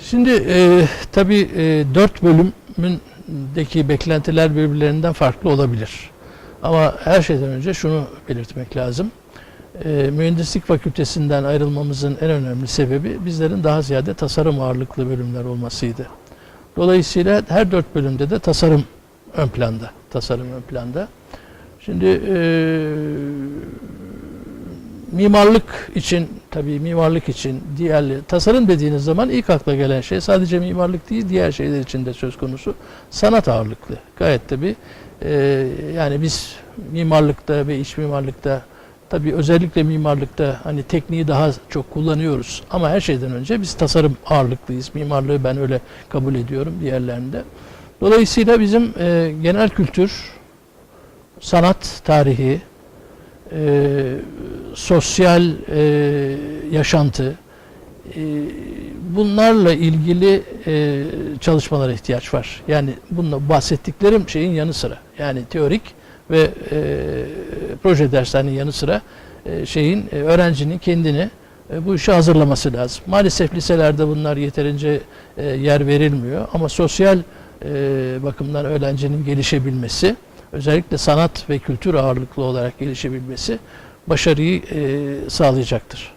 Şimdi e, tabii e, dört bölümündeki beklentiler birbirlerinden farklı olabilir. Ama her şeyden önce şunu belirtmek lazım. E, mühendislik fakültesinden ayrılmamızın en önemli sebebi bizlerin daha ziyade tasarım ağırlıklı bölümler olmasıydı. Dolayısıyla her dört bölümde de tasarım ön planda. Tasarım ön planda. Şimdi e, mimarlık için tabii mimarlık için diğerli tasarım dediğiniz zaman ilk akla gelen şey sadece mimarlık değil diğer şeyler için de söz konusu sanat ağırlıklı. Gayet tabii e, yani biz mimarlıkta ve iç mimarlıkta tabii özellikle mimarlıkta hani tekniği daha çok kullanıyoruz ama her şeyden önce biz tasarım ağırlıklıyız. Mimarlığı ben öyle kabul ediyorum diğerlerinde. Dolayısıyla bizim e, genel kültür, sanat tarihi, e, sosyal e, yaşantı e, bunlarla ilgili e, çalışmalara ihtiyaç var. Yani bununla bahsettiklerim şeyin yanı sıra yani teorik ve e, proje derslerinin yanı sıra e, şeyin e, öğrencinin kendini e, bu işe hazırlaması lazım. Maalesef liselerde bunlar yeterince e, yer verilmiyor ama sosyal e, bakımdan öğrencinin gelişebilmesi özellikle sanat ve kültür ağırlıklı olarak gelişebilmesi başarıyı e, sağlayacaktır.